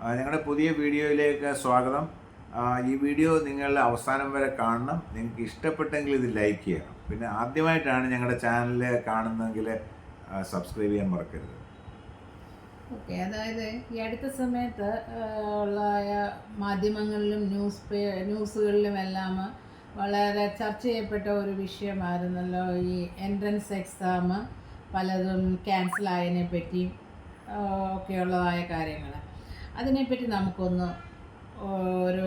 ആ, ഞങ്ങളുടെ പുതിയ വീഡിയോയിലേക്ക് സ്വാഗതം. ഈ വീഡിയോ നിങ്ങൾ അവസാനം വരെ കാണണം. നിങ്ങൾക്ക് ഇഷ്ടപ്പെട്ടെങ്കിൽ ഇത് ലൈക്ക് ചെയ്യണം. പിന്നെ ആദ്യമായിട്ടാണ് ഞങ്ങളുടെ ചാനൽ കാണുന്നതെങ്കിൽ സബ്സ്ക്രൈബ് ചെയ്യാൻ മറക്കരുത്. ഓക്കെ അതായത് ഈ അടുത്ത സമയത്ത് ഉള്ള മാധ്യമങ്ങളിലും ന്യൂസ് പേ ന്യൂസുകളിലും എല്ലാം വളരെ ചർച്ച ചെയ്യപ്പെട്ട ഒരു വിഷയമായിരുന്നല്ലോ ഈ എൻട്രൻസ് എക്സാം പലതും ക്യാൻസൽ ആയതിനെ പറ്റിയും ഒക്കെയുള്ളതായ കാര്യങ്ങൾ അതിനെപ്പറ്റി നമുക്കൊന്ന് ഒരു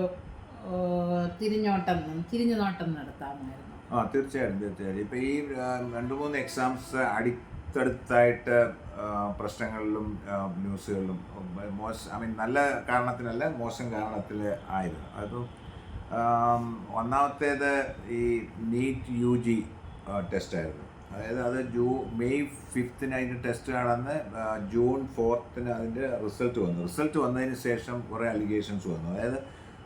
തിരിഞ്ഞോട്ടം തിരിഞ്ഞു നോട്ടം നടത്താമായിരുന്നു. ആ തീർച്ചയായിട്ടും തീർച്ചയായിട്ടും. ഇപ്പോൾ ഈ രണ്ട് മൂന്ന് എക്സാംസ് അടുത്തടുത്തായിട്ട് പ്രശ്നങ്ങളിലും ന്യൂസുകളിലും മോശം ഐ മീൻ നല്ല കാരണത്തിനല്ല മോശം കാരണത്തിൽ ആയിരുന്നു. അത് ഒന്നാമത്തേത് ഈ നീറ്റ് യു ജി ടെസ്റ്റായിരുന്നു അതായത് അത് ജൂ മെയ് ഫിഫ്ത്തിന് അതിന്റെ ടെസ്റ്റ് നടന്ന് ജൂൺ ഫോർത്തിന് അതിന്റെ റിസൾട്ട് വന്നു. റിസൾട്ട് വന്നതിന് ശേഷം കുറേ അലിഗേഷൻസ് വന്നു. അതായത്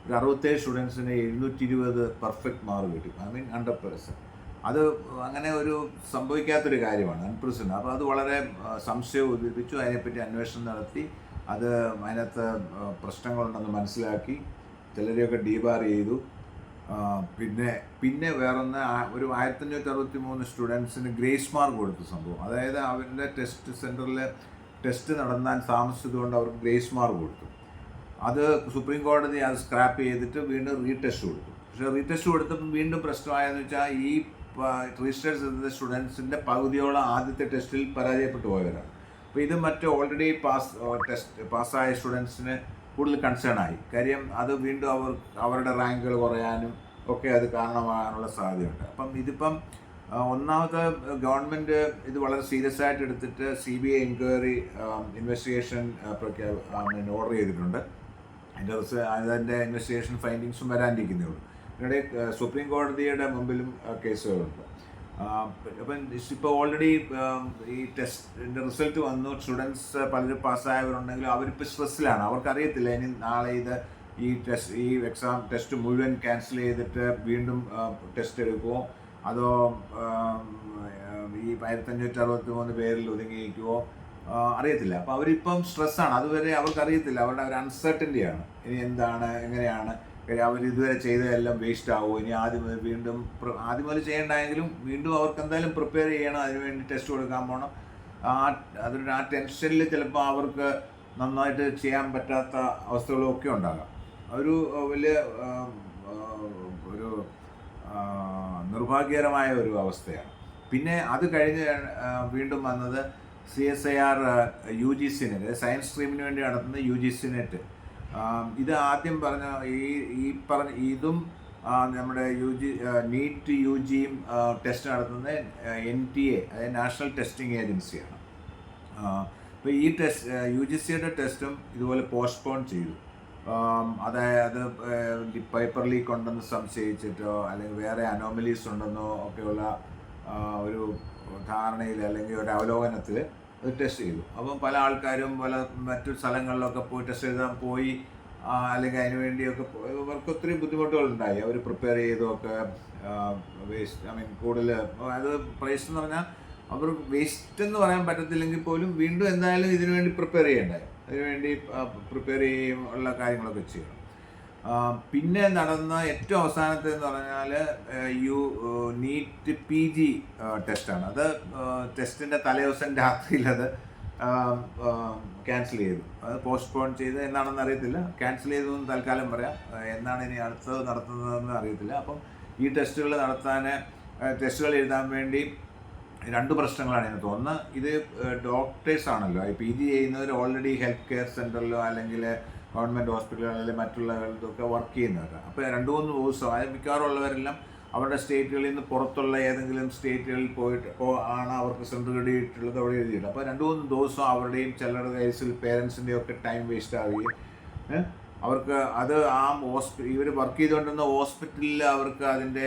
ഒരു അറുപത്തേഴ് സ്റ്റുഡൻസിന് എഴുന്നൂറ്റി ഇരുപത് പെർഫെക്റ്റ് മാർക്ക് കിട്ടും. ഐ മീൻ ഹൺഡ്രഡ് പെർസെന്റ് അത് അങ്ങനെ ഒരു സംഭവിക്കാത്തൊരു കാര്യമാണ് അൺപ്രസിഡന്റ് അപ്പോൾ അത് വളരെ സംശയം ഉദ്ദേശിച്ചു അതിനെപ്പറ്റി അന്വേഷണം നടത്തി. അത് അതിനകത്ത് പ്രശ്നങ്ങളുണ്ടെന്ന് മനസ്സിലാക്കി. ചിലരെയൊക്കെ ഡീബാർ ചെയ്തു. പിന്നെ പിന്നെ വേറൊന്ന് ഒരു ആയിരത്തഞ്ഞൂറ്റി അറുപത്തി മൂന്ന് സ്റ്റുഡൻസിന് ഗ്രേസ് മാർക്ക് കൊടുത്ത സംഭവം. അതായത് അവരുടെ ടെസ്റ്റ് സെന്ററിൽ ടെസ്റ്റ് നടന്നാൽ താമസിച്ചതുകൊണ്ട് അവർക്ക് ഗ്രേസ് മാർക്ക് കൊടുത്തു. അത് സുപ്രീം കോടതി അത് സ്ക്രാപ്പ് ചെയ്തിട്ട് വീണ്ടും റീടെസ്റ്റ് കൊടുത്തു. പക്ഷേ റീടെസ്റ്റ് കൊടുത്തപ്പോൾ വീണ്ടും പ്രശ്നമായെന്ന് വെച്ചാൽ ഈ രജിസ്റ്റർ ചെയ്ത സ്റ്റുഡൻസിന്റെ പകുതിയോളം ആദ്യത്തെ ടെസ്റ്റിൽ പരാജയപ്പെട്ടു പോയവരാണ്. അപ്പോൾ ഇത് മറ്റ് ഓൾറെഡി പാസ് ടെസ്റ്റ് പാസ്സായ സ്റ്റുഡൻസിന് കൂടുതൽ കൺസേൺ ആയി. കാര്യം അത് വീണ്ടും അവർ അവരുടെ റാങ്കുകൾ കുറയാനും ഒക്കെ അത് കാരണമാകാനുള്ള സാധ്യതയുണ്ട്. അപ്പം ഇതിപ്പം ഒന്നാമത്തെ ഗവൺമെന്റ് ഇത് വളരെ സീരിയസ് ആയിട്ട് എടുത്തിട്ട് C B I enquiry investigation order ചെയ്തിട്ടുണ്ട്. അതിന്റെ അതിന്റെ ഇൻവെസ്റ്റിഗേഷൻ ഫൈൻഡിങ്സും വരാനിരിക്കുന്നേ ഉള്ളൂ. പിന്നീട് സുപ്രീം കോടതിയുടെ മുമ്പിലും കേസുകളുണ്ട്. അപ്പം ഇപ്പോൾ ഓൾറെഡി ഈ ടെസ്റ്റിന്റെ റിസൾട്ട് വന്നു. സ്റ്റുഡൻസ് പലരും പാസ്സായവരുണ്ടെങ്കിലും അവരിപ്പോൾ സ്ട്രെസ്സിലാണ് അവർക്കറിയത്തില്ല ഇനി നാളെ ഇത് ഈ ടെസ്റ്റ് ഈ എക്സാം ടെസ്റ്റ് മുഴുവൻ ക്യാൻസൽ ചെയ്തിട്ട് വീണ്ടും ടെസ്റ്റ് എടുക്കുമോ അതോ ഈ ആയിരത്തഞ്ഞൂറ്റി അറുപത്തി മൂന്ന് പേരിൽ ഒതുങ്ങിയിരിക്കുമോ അറിയത്തില്ല. അപ്പോൾ അവരിപ്പം സ്ട്രെസ്സാണ് അതുവരെ അവർക്കറിയത്തില്ല. അവരുടെ ഒരു അൺസർട്ടനിറ്റിയാണ് ഇനി എന്താണ് എങ്ങനെയാണ്? അവർ ഇതുവരെ ചെയ്തതെല്ലാം വേസ്റ്റ് ആവുമോ ഇനി ആദ്യം വീണ്ടും ആദ്യം മുതൽ ചെയ്യണ്ടായെങ്കിലും വീണ്ടും അവർക്ക് എന്തായാലും പ്രിപ്പയർ ചെയ്യണം അതിനുവേണ്ടി ടെസ്റ്റ് കൊടുക്കാൻ പോകണം ആ അതിന് ആ ടെൻഷനിൽ ചിലപ്പോൾ അവർക്ക് നന്നായിട്ട് ചെയ്യാൻ പറ്റാത്ത അവസ്ഥകളൊക്കെ ഉണ്ടാകാം. ഒരു വലിയ ഒരു നിർഭാഗ്യകരമായ ഒരു അവസ്ഥയാണ്. പിന്നെ അത് കഴിഞ്ഞ് വീണ്ടും വന്നത് C S I R U G C NET science സ്ട്രീമിന് വേണ്ടി നടത്തുന്ന യു ജി സിനെറ്റ് ഇത് ആദ്യം പറഞ്ഞ ഈ ഈ പറഞ്ഞ ഇതും നമ്മുടെ യു ജി നീറ്റ് യു ജിയും ടെസ്റ്റ് നടത്തുന്നത് എൻ ടി എ അതായത് നാഷണൽ ടെസ്റ്റിംഗ് ഏജൻസിയാണ് അപ്പോൾ ഈ ടെസ്റ്റ് യു ജി സിയുടെ ടെസ്റ്റും ഇതുപോലെ പോസ്റ്റ്പോൺ ചെയ്തു. അതായത് പേപ്പർ ലീക്ക് ഉണ്ടെന്ന് സംശയിച്ചിട്ടോ അല്ലെങ്കിൽ വേറെ അനോമലീസ് ഉണ്ടെന്നോ ഒക്കെയുള്ള ഒരു ധാരണയിൽ അല്ലെങ്കിൽ ഒരു അവലോകനത്തിൽ ടെസ്റ്റ് ചെയ്തു. അപ്പം പല ആൾക്കാരും പല മറ്റു സ്ഥലങ്ങളിലൊക്കെ പോയി ടെസ്റ്റ് എഴുതാൻ പോയി അല്ലെങ്കിൽ അതിന് വേണ്ടിയൊക്കെ അവർക്ക് ഒത്തിരി ബുദ്ധിമുട്ടുകളുണ്ടായി. അവർ പ്രിപ്പയർ ചെയ്തൊക്കെ വേസ്റ്റ് ഐ മീൻ കൂടുതൽ അത് പ്രൈസ് എന്ന് പറഞ്ഞാൽ അവർ വേസ്റ്റ് എന്ന് പറയാൻ പറ്റത്തില്ലെങ്കിൽ പോലും വീണ്ടും എന്തായാലും ഇതിനുവേണ്ടി പ്രിപ്പയർ ചെയ്യണ്ടായി. അതിനുവേണ്ടി പ്രിപ്പയർ ചെയ്യുകയും ഉള്ള കാര്യങ്ങളൊക്കെ ചെയ്യണം. പിന്നെ നടന്ന ഏറ്റവും അവസാനത്തെ എന്ന് പറഞ്ഞാൽ യു നീറ്റ് പി ജി ടെസ്റ്റാണ് അത് ടെസ്റ്റിന്റെ തലേദിവസം രാത്രിയിൽ അത് ക്യാൻസൽ ചെയ്തു. അത് പോസ്റ്റ്പോൺ ചെയ്ത് എന്നാണെന്ന് അറിയത്തില്ല. ക്യാൻസൽ ചെയ്തു എന്ന് തൽക്കാലം പറയാം. എന്നാണ് ഇനി അടുത്തത് നടത്തുന്നതെന്ന് അറിയത്തില്ല. അപ്പം ഈ ടെസ്റ്റുകൾ നടത്താൻ ടെസ്റ്റുകൾ എഴുതാൻ വേണ്ടി രണ്ട് പ്രശ്നങ്ങളാണ് ഇതിനകത്ത്. ഒന്ന് ഇത് ഡോക്ടേഴ്സ് ആണല്ലോ. പി ജി ചെയ്യുന്നവർ ഓൾറെഡി ഹെൽത്ത് കെയർ സെന്ററിലോ അല്ലെങ്കിൽ ഗവൺമെന്റ് ഹോസ്പിറ്റലുകളിൽ മറ്റുള്ളവരിലൊക്കെ വർക്ക് ചെയ്യുന്നവരാണ് അപ്പോൾ രണ്ട് മൂന്ന് ദിവസം അതായത് മിക്കവാറും ഉള്ളവരെല്ലാം അവരുടെ സ്റ്റേറ്റുകളിൽ നിന്ന് പുറത്തുള്ള ഏതെങ്കിലും സ്റ്റേറ്റുകളിൽ പോയിട്ട് ആണ് അവർക്ക് സെന്റർ കിട്ടിയിട്ടുള്ളത് അവിടെ എഴുതിയിട്ട് അപ്പോൾ രണ്ട് മൂന്ന് ദിവസം അവരുടെയും ചിലരുടെ കേസിൽ പേരൻസിന്റെയും ഒക്കെ ടൈം വേസ്റ്റ് ആവുകയും അവർക്ക് അത് ആ ഹോസ്പിറ്റൽ ഇവർ വർക്ക് ചെയ്തുകൊണ്ടിരുന്ന ഹോസ്പിറ്റലിൽ അവർക്ക് അതിന്റെ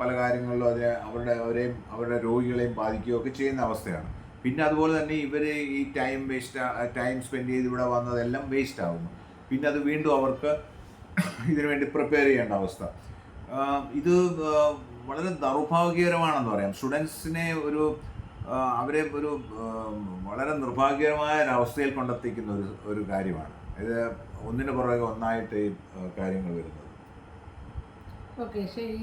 പല കാര്യങ്ങളിലും അതിനെ അവരുടെ അവരെയും അവരുടെ രോഗികളെയും ബാധിക്കുകയൊക്കെ ചെയ്യുന്ന അവസ്ഥയാണ്. പിന്നെ അതുപോലെ തന്നെ ഇവർ ഈ ടൈം വേസ്റ്റ് ടൈം സ്പെൻഡ് ചെയ്ത് ഇവിടെ വന്നതെല്ലാം വേസ്റ്റ് ആകുന്നു പിന്നെ അത് വീണ്ടും അവർക്ക് ഇതിനു വേണ്ടി പ്രിപ്പയർ ചെയ്യേണ്ട അവസ്ഥ. ഇത് വളരെ ദൗർഭാഗ്യകരമാണെന്ന് പറയാം. സ്റ്റുഡൻസിനെ ഒരു അവരെ ഒരു വളരെ നിർഭാഗ്യകരമായ ഒരവസ്ഥയിൽ കൊണ്ടെത്തിക്കുന്ന ഒരു ഒരു കാര്യമാണ്. ഇത് ഒന്നിന് പുറകെ ഒന്നായിട്ട് ഈ കാര്യങ്ങൾ വരുന്നത്. ഓക്കെ ശരി.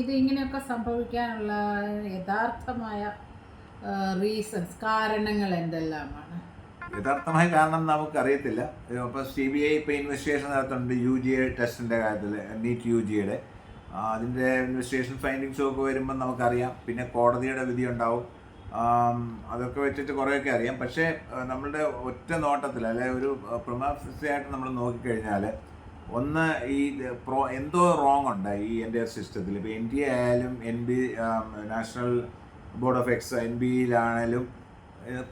ഇത് ഇങ്ങനെയൊക്കെ സംഭവിക്കാനുള്ള യഥാർത്ഥമായ റീസൺസ് കാരണങ്ങൾ എന്തെല്ലാമാണ്? യഥാർത്ഥമായ കാരണം നമുക്കറിയത്തില്ല. ഇപ്പോൾ സി ബി ഐ ഇപ്പോൾ ഇൻവെസ്റ്റിഗേഷൻ നടത്തുന്നുണ്ട് യു ജി എ ടെസ്റ്റിന്റെ കാര്യത്തിൽ നീറ്റ് യു ജിയുടെ അതിന്റെ ഇൻവെസ്റ്റിഗേഷൻ ഫൈൻഡിങ്സും ഒക്കെ വരുമ്പോൾ നമുക്കറിയാം. പിന്നെ കോടതിയുടെ വിധി ഉണ്ടാവും. അതൊക്കെ വെച്ചിട്ട് കുറേയൊക്കെ അറിയാം. പക്ഷേ നമ്മളുടെ ഒറ്റ നോട്ടത്തിൽ അല്ലെ ഒരു പ്രൊമാഫിസിയായിട്ട് നമ്മൾ നോക്കിക്കഴിഞ്ഞാൽ ഒന്ന് ഈ പ്രോ എന്തോ റോങ് ഉണ്ട് ഈ എന്റെ സിസ്റ്റത്തിൽ ഇപ്പോൾ എൻ ഡി എ ആയാലും N B national board of ex N ബിയിലാണേലും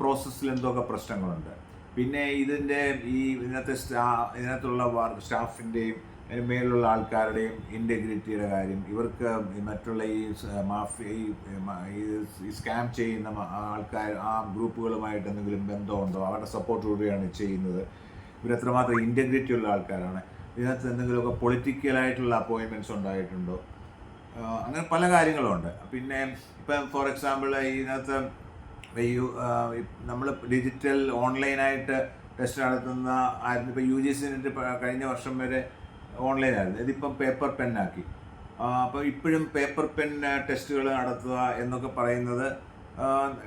പ്രോസസ്സിൽ എന്തൊക്കെ പ്രശ്നങ്ങളുണ്ട്. പിന്നെ ഇതിന്റെ ഈ ഇതിനകത്തെ സ്റ്റാ ഇതിനകത്തുള്ള സ്റ്റാഫിന്റെയും മേലുള്ള ആൾക്കാരുടെയും ഇന്റഗ്രിറ്റിയുടെ കാര്യം ഇവർക്ക് മറ്റുള്ള ഈ മാഫിയ ഈ സ്കാം ചെയ്യുന്ന ആൾക്കാർ ആ ഗ്രൂപ്പുകളുമായിട്ട് എന്തെങ്കിലും ബന്ധമുണ്ടോ? അവരുടെ സപ്പോർട്ടോടുകൂടിയാണ് ചെയ്യുന്നത്. ഇവരെത്രമാത്രം ഇന്റഗ്രിറ്റി ഉള്ള ആൾക്കാരാണ്. ഇതിനകത്ത് എന്തെങ്കിലുമൊക്കെ പൊളിറ്റിക്കലായിട്ടുള്ള അപ്പോയിൻമെന്റ്സ് ഉണ്ടായിട്ടുണ്ടോ? അങ്ങനെ പല കാര്യങ്ങളുണ്ട്. പിന്നെ ഇപ്പം ഫോർ എക്സാമ്പിൾ ഇതിനകത്ത് ഈ നമ്മൾ ഡിജിറ്റൽ ഓൺലൈനായിട്ട് ടെസ്റ്റ് നടത്തുന്ന ആയിരുന്നു. ഇപ്പോൾ യു ജി സിന്റെ കഴിഞ്ഞ വർഷം വരെ ഓൺലൈനായിരുന്നു. ഇതിപ്പം പേപ്പർ പെന്നാക്കി അപ്പോൾ ഇപ്പോഴും പേപ്പർ പെൻ ടെസ്റ്റുകൾ നടത്തുക എന്നൊക്കെ പറയുന്നത്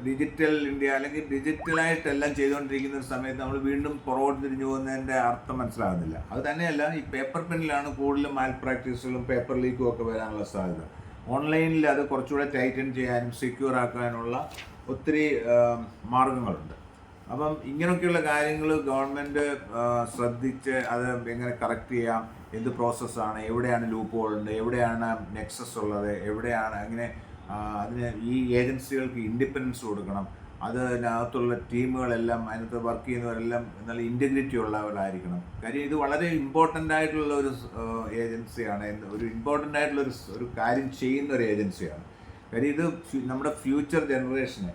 ഡിജിറ്റൽ ഇന്ത്യ അല്ലെങ്കിൽ ഡിജിറ്റലായിട്ടെല്ലാം ചെയ്തുകൊണ്ടിരിക്കുന്ന ഒരു സമയത്ത് നമ്മൾ വീണ്ടും പുറകോട്ട് തിരിഞ്ഞു പോകുന്നതിന്റെ അർത്ഥം മനസ്സിലാകുന്നില്ല. അത് തന്നെയല്ല ഈ പേപ്പർ പെന്നിലാണ് കൂടുതലും മാൽ പ്രാക്ടീസുകളും പേപ്പർ ലീക്കും ഒക്കെ വരാനുള്ള സാധ്യത. ഓൺലൈനിൽ അത് കുറച്ചുകൂടെ ടൈറ്റൻ ചെയ്യാനും സെക്യൂർ ആക്കാനുള്ള ഒത്തിരി മാർഗങ്ങളുണ്ട്. അപ്പം ഇങ്ങനെയൊക്കെയുള്ള കാര്യങ്ങൾ ഗവൺമെന്റ് ശ്രദ്ധിച്ച് അത് എങ്ങനെ കറക്റ്റ് ചെയ്യാം എന്ത് പ്രോസസ്സാണ് എവിടെയാണ് ലൂപ്പ് ഹോളുണ്ട് എവിടെയാണ് നെക്സസ് ഉള്ളത് എവിടെയാണ് അങ്ങനെ അതിന് ഈ ഏജൻസികൾക്ക് ഇൻഡിപെൻഡൻസ് കൊടുക്കണം. അതിനകത്തുള്ള ടീമുകളെല്ലാം അതിനകത്ത് വർക്ക് ചെയ്യുന്നവരെല്ലാം നല്ല ഇന്റഗ്രിറ്റി ഉള്ളവരായിരിക്കണം. കാര്യം ഇത് വളരെ ഇമ്പോർട്ടന്റ് ആയിട്ടുള്ള ഒരു ഏജൻസിയാണ് ഒരു ഇമ്പോർട്ടന്റ് ആയിട്ടുള്ള ഒരു ഒരു കാര്യം ചെയ്യുന്ന ഒരു ഏജൻസിയാണ് കാര്യം ഇത് നമ്മുടെ ഫ്യൂച്ചർ ജനറേഷനെ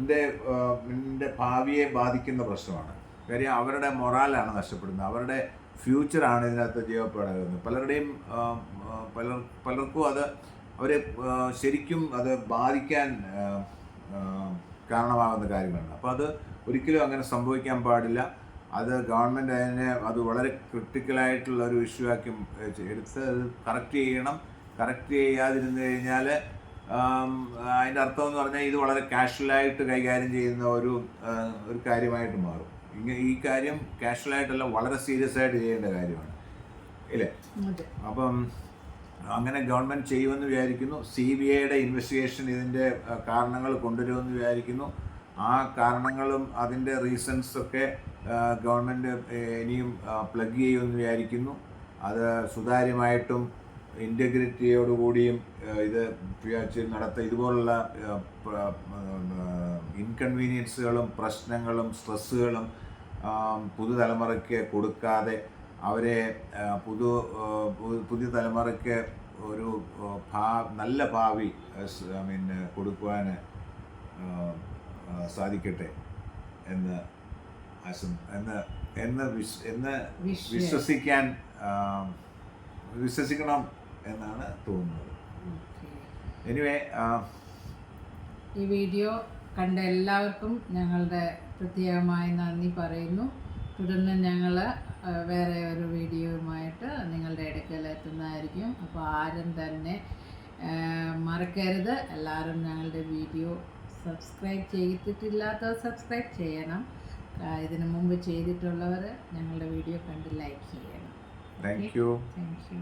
ഇതിന്റെ ഭാവിയെ ബാധിക്കുന്ന പ്രശ്നമാണ്. കാര്യം അവരുടെ മൊറാലാണ് നഷ്ടപ്പെടുന്നത്. അവരുടെ ഫ്യൂച്ചറാണ് ഇതിനകത്ത് ജീവപ്പെടുന്നത് പലരുടെയും പലർ പലർക്കും അത് അവരെ ശരിക്കും അത് ബാധിക്കാൻ കാരണമാകുന്ന കാര്യങ്ങളാണ്. അപ്പോൾ അത് ഒരിക്കലും അങ്ങനെ സംഭവിക്കാൻ പാടില്ല. അത് ഗവൺമെന്റ് അതിനെ അത് വളരെ ക്രിട്ടിക്കലായിട്ടുള്ള ഒരു ഇഷ്യൂ ആക്കി എടുത്ത് അത് കറക്റ്റ് ചെയ്യണം. കറക്റ്റ് ചെയ്യാതിരുന്നു കഴിഞ്ഞാൽ അതിന്റെ അർത്ഥം എന്ന് പറഞ്ഞാൽ ഇത് വളരെ കാഷ്വലായിട്ട് കൈകാര്യം ചെയ്യുന്ന ഒരു ഒരു കാര്യമായിട്ട് മാറും. ഇങ്ങനെ ഈ കാര്യം കാഷ്വലായിട്ടല്ല വളരെ സീരിയസ് ആയിട്ട് ചെയ്യേണ്ട കാര്യമാണ്. ഇല്ലേ? അപ്പം അങ്ങനെ ഗവൺമെന്റ് ചെയ്യുമെന്ന് വിചാരിക്കുന്നു. സി ബി ഐയുടെ ഇൻവെസ്റ്റിഗേഷൻ ഇതിന്റെ കാരണങ്ങൾ കൊണ്ടുവരുമെന്ന് വിചാരിക്കുന്നു. ആ കാരണങ്ങളും അതിന്റെ റീസൺസ് ഒക്കെ ഗവൺമെന്റ് ഇനിയും പ്ലഗ് ചെയ്യുമെന്ന് വിചാരിക്കുന്നു. അത് സുതാര്യമായിട്ടും ഇന്റഗ്രിറ്റിയോടുകൂടിയും ഇത് നടത്ത ഇതുപോലുള്ള ഇൻകൺവീനിയൻസുകളും പ്രശ്നങ്ങളും സ്ട്രെസ്സുകളും പുതുതലമുറയ്ക്ക് കൊടുക്കാതെ അവരെ പുതു പുതിയ തലമുറയ്ക്ക് ഒരു ഭാ നല്ല ഭാവി ഐ മീൻ കൊടുക്കുവാൻ സാധിക്കട്ടെ എന്ന് ആശം എന്ന് എന്ന് വിശ്വസിക്കാൻ വിശ്വസിക്കണം എന്നാണ് തോന്നുന്നത്. എനിവേ ഈ വീഡിയോ കണ്ട എല്ലാവർക്കും ഞങ്ങളുടെ പ്രത്യേകമായ നന്ദി പറയുന്നു. തുടർന്ന് ഞങ്ങൾ വേറെ ഒരു വീഡിയോയുമായിട്ട് നിങ്ങളുടെ ഇടയ്ക്കൽ എത്തുന്നതായിരിക്കും. അപ്പോൾ ആരും തന്നെ മറക്കരുത്. എല്ലാവരും ഞങ്ങളുടെ വീഡിയോ സബ്സ്ക്രൈബ് ചെയ്തിട്ടില്ലാത്തവർ സബ്സ്ക്രൈബ് ചെയ്യണം. ഇതിനു മുമ്പ് ചെയ്തിട്ടുള്ളവർ ഞങ്ങളുടെ വീഡിയോ കണ്ട് ലൈക്ക് ചെയ്യണം. Thank you thank you